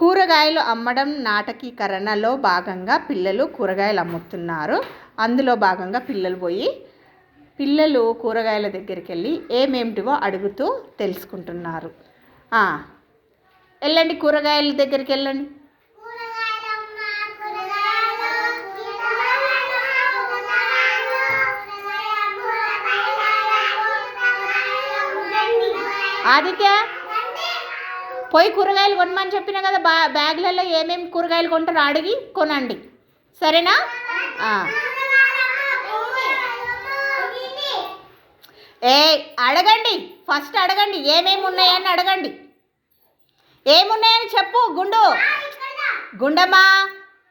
కూరగాయలు అమ్మడం నాటకీకరణలో భాగంగా పిల్లలు కూరగాయలు అమ్ముతున్నారు. అందులో భాగంగా పిల్లలు పోయి పిల్లలు కూరగాయల దగ్గరికి వెళ్ళి ఏమేమిటివో అడుగుతూ తెలుసుకుంటున్నారు. వెళ్ళండి కూరగాయల దగ్గరికి వెళ్ళండి ఆదిత్య! పోయి కూరగాయలు కొనమని చెప్పిన కదా బా బ్యాగ్లలో ఏమేమి కూరగాయలు కొంటారో అడిగి కొనండి. సరేనా? ఏ అడగండి. ఫస్ట్ అడగండి. ఏమేమి ఉన్నాయని అడగండి. ఏమున్నాయని చెప్పు గుండు. గుండమ్మా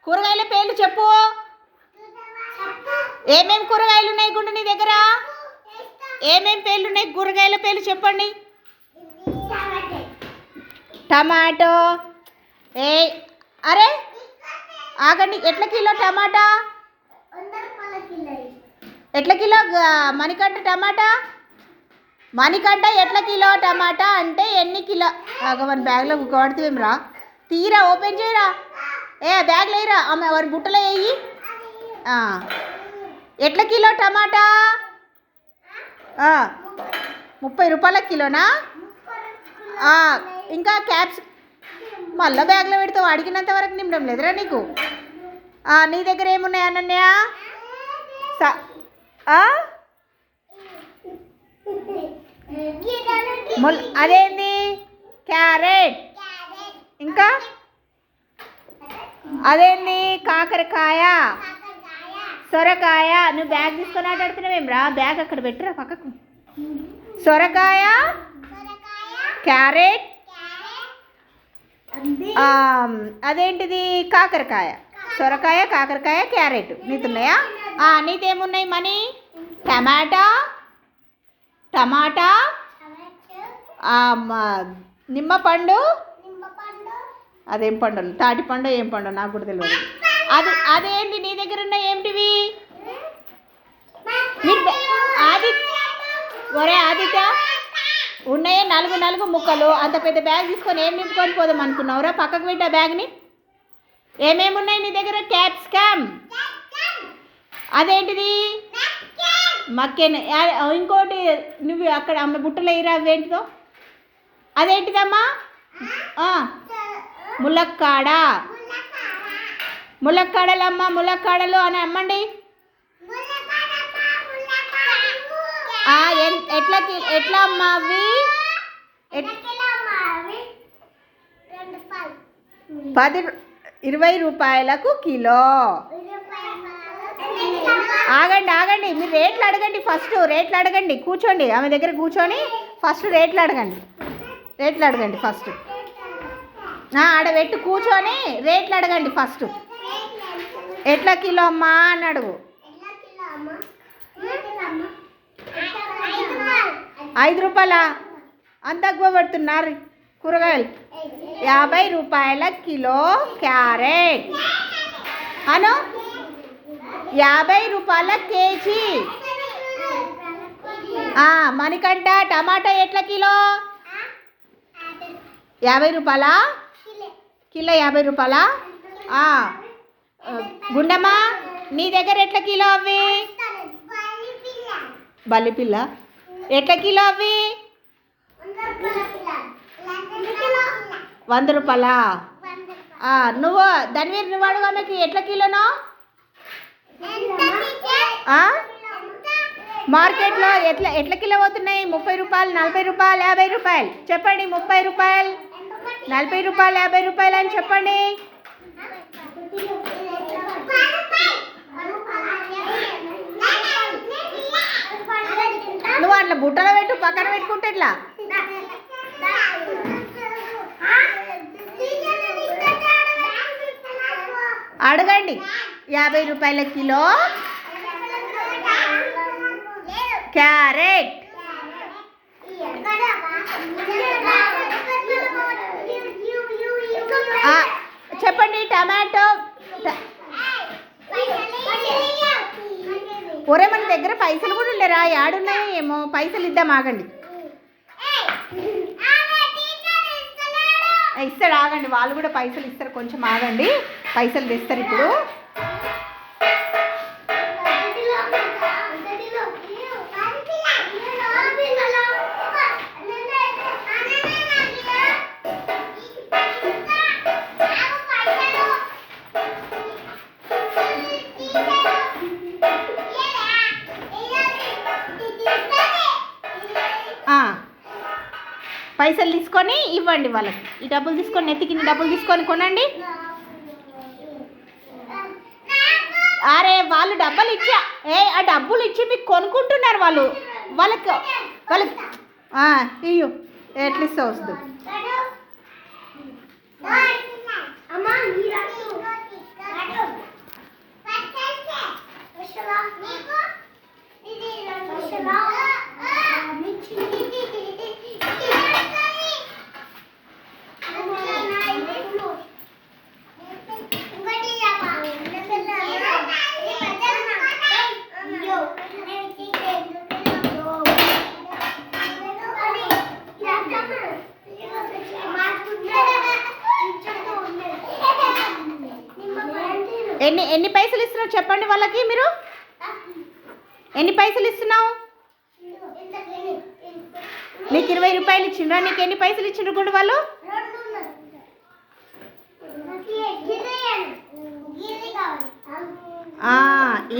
కూరగాయల పేర్లు చెప్పు. ఏమేమి కూరగాయలు ఉన్నాయి గుండు నీ దగ్గర? ఏమేమి పేర్లు ఉన్నాయి? కూరగాయల పేర్లు చెప్పండి. టమాటో. ఏ అరే ఆగండి ఎట్ల కిలో టమాటా? ఎట్ల కిలో మణికంట టమాటా? మణికంట ఎట్ల కిలో టమాటా అంటే ఎన్ని కిలో? మన బ్యాగ్లో కొడుతు రా తీరా ఓపెన్ చేయరా. ఏ బ్యాగ్లో వేయరా ఆమె వారి బుట్టలో వేయి ఎట్ల కిలో టమాటా? ముప్పై రూపాయల కిలోనా? ఇంకా క్యాప్స్ మళ్ళీ బ్యాగ్లో పెడితే అడిగినంత వరకు నింపడం లేదురా నీకు? నీ దగ్గర ఏమున్నాయి అనన్య? ముల్ అదేంది? క్యారెట్. ఇంకా? అదేంది? కాకరకాయ. సొరకాయ. నువ్వు బ్యాగ్ తీసుకొని ఆటాడుతున్నావేం రా? బ్యాగ్ అక్కడ పెట్టురా పక్కకు. సొరకాయ. క్యారెట్. అదేంటిది? కాకరకాయ. సొరకాయ కాకరకాయ క్యారెట్. నీతున్నాయా? ఆ, నీదేమున్నాయి మనీ? టమాటా? టమాటా? ఆ, మ- నిమ్మపండు అదేం పండు? తాటి పండు ఏం పండు? నాకు కూడా తెలియదు అది అదేంటి నీ దగ్గర ఉన్న ఏమిటివి? మీరు ఆది ఒరే ఆదిత్య. ఉన్నాయే నలుగు నలుగు ముక్కలు. అంత పెద్ద బ్యాగ్ తీసుకొని ఏం నింపుకొని పోదాం అనుకున్నావురా? పక్కకు పెట్ట బ్యాగ్ని ఏమేమి ఉన్నాయి నీ దగ్గర? క్యాప్సికమ్ అదేంటిది? మక్కెన్. ఇంకోటి నువ్వు అక్కడ అమ్మ బుట్టలో ఇరా అవేంటిదో అదేంటిదమ్మా? ములక్కాడ. ములక్కాడలు అమ్మ ములక్కాడలు అని అమ్మండి ఆ, ఎన్- ఎట్లా కి- ఎట్లా అమ్మా అవి ఎట్- పది రూ- ఇరవై రూపాయలకు కిలో. ఆగండి ఆగండి మీరు రేట్లు అడగండి ఫస్ట్ రేట్లు అడగండి కూర్చోండి ఆమె దగ్గర కూర్చొని ఫస్ట్ రేట్లు అడగండి. రేట్లు అడగండి ఫస్ట్. ఆడబెట్టు పెట్టి కూర్చొని రేట్లు అడగండి ఫస్ట్. ఎట్లా కిలో అమ్మా అని అడుగు. ఐదు రూపాయలా? అంత కూరగాయలు. యాభై రూపాయల కిలో క్యారెట్. అను? యాభై రూపాయల కేజీ. మణికంట మణికంఠ టమాటా ఎట్లా కిలో? యాభై రూపాయలా? కిలో యాభై రూపాయలా? గుండమ్మా నీ దగ్గర ఎట్లా కిలో అవి? బల్లిపిల్ల. ఎట్లా కిలో అవి? వంద రూపాయలా? నువ్వు ధన్వీర్ నువ్వు మీకు ఎట్లా కిలోనో? మార్కెట్లో ఎట్లా ఎట్లా కిలో పోతున్నాయి? ముప్పై రూపాయలు నలభై రూపాయలు యాభై రూపాయలు. చెప్పండి ముప్పై రూపాయలు నలభై రూపాయలు యాభై రూపాయలు అని చెప్పండి. అట్లా బుట్టలో పెట్టు పక్కన పెట్టుకుంటే ఎట్లా? అడగండి. యాభై రూపాయల కిలో క్యారెట్. చెప్పండి టమాటో. ఒరే మన దగ్గర పైసలు కూడా ఉండేరా యాడున్నాయో ఏమో పైసలు ఇద్దాం ఆగండి. ఇస్తారు ఇస్తాడు ఆగండి. వాళ్ళు కూడా పైసలు ఇస్తారు కొంచెం ఆగండి. పైసలు తెస్తారు ఇప్పుడు. పైసలు తీసుకొని ఇవ్వండి వాళ్ళకి. ఈ డబ్బులు తీసుకొని నెత్తికి డబ్బులు తీసుకొని కొనండి. అరే వాళ్ళు డబ్బులు ఇచ్చా ఏ ఆ డబ్బులు ఇచ్చి మీకు కొనుక్కుంటున్నారు వాళ్ళు. వాళ్ళకి వాళ్ళకి ఇయ్యు ఎట్లా ఇస్తా వస్తుంది ఎన్ని ఎన్ని పైసలు ఇస్తున్నావు చెప్పండి వాళ్ళకి మీరు? ఎన్ని పైసలు ఇస్తున్నావు? నీకు ఇరవై రూపాయలు ఇచ్చిండ్రా? నీకు ఎన్ని పైసలు ఇచ్చిండ్రు కూడా వాళ్ళు?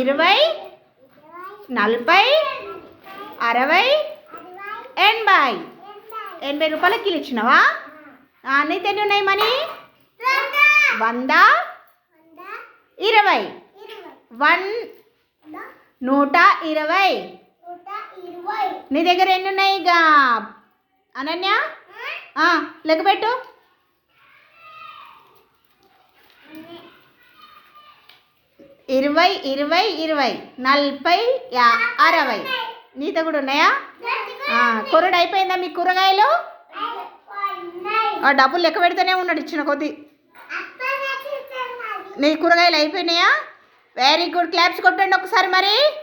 ఇరవై నలభై అరవై ఎనభై. ఎనభై రూపాయలకి కిలో ఇచ్చినావా? ఆ, నీతో ఎన్ని ఉన్నాయి మనీ వంద. ఇరవై. వన్ నూట ఇరవై. నీ దగ్గర ఎన్ని ఉన్నాయి ఇక అనన్య? లెక్కపెట్టు లెక్క పెట్టు ఇరవై ఇరవై ఇరవై. నలభై యా అరవై. నీతో కూడా ఉన్నాయా? ఆ, కూరడు అయిపోయిందా మీ కూరగాయలు? డబ్బులు లెక్క పెడితేనే ఉన్నాడు ఇచ్చిన కొద్ది. నీ కూరగాయలు అయిపోయినాయా? వెరీ గుడ్ క్లాప్స్ కొట్టండి ఒకసారి మరి.